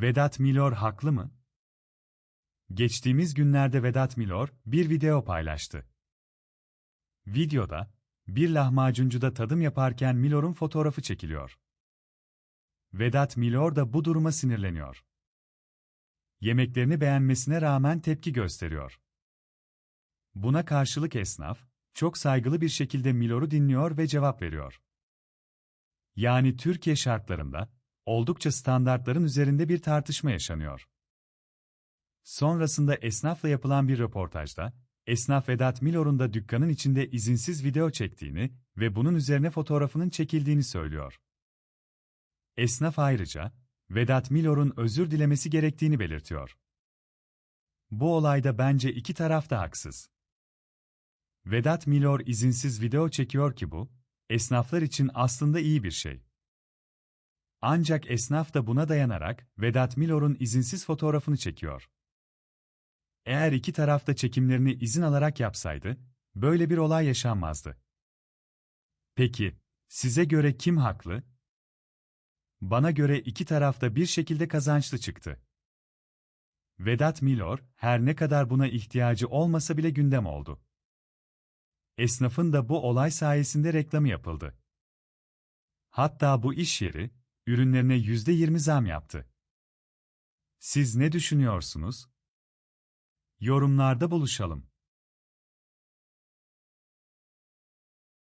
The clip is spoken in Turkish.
Vedat Milor haklı mı? Geçtiğimiz günlerde Vedat Milor bir video paylaştı. Videoda, bir lahmacuncuda tadım yaparken Milor'un fotoğrafı çekiliyor. Vedat Milor da bu duruma sinirleniyor. Yemeklerini beğenmesine rağmen tepki gösteriyor. Buna karşılık esnaf, çok saygılı bir şekilde Milor'u dinliyor ve cevap veriyor. Yani Türkiye şartlarında, oldukça standartların üzerinde bir tartışma yaşanıyor. Sonrasında esnafla yapılan bir röportajda, esnaf Vedat Milor'un da dükkanın içinde izinsiz video çektiğini ve bunun üzerine fotoğrafının çekildiğini söylüyor. Esnaf ayrıca, Vedat Milor'un özür dilemesi gerektiğini belirtiyor. Bu olayda bence iki taraf da haksız. Vedat Milor izinsiz video çekiyor ki bu, esnaflar için aslında iyi bir şey. Ancak esnaf da buna dayanarak Vedat Milor'un izinsiz fotoğrafını çekiyor. Eğer iki taraf da çekimlerini izin alarak yapsaydı, böyle bir olay yaşanmazdı. Peki, size göre kim haklı? Bana göre iki taraf da bir şekilde kazançlı çıktı. Vedat Milor, her ne kadar buna ihtiyacı olmasa bile gündem oldu. Esnafın da bu olay sayesinde reklamı yapıldı. Hatta bu iş yeri, ürünlerine %20 zam yaptı. Siz ne düşünüyorsunuz? Yorumlarda buluşalım.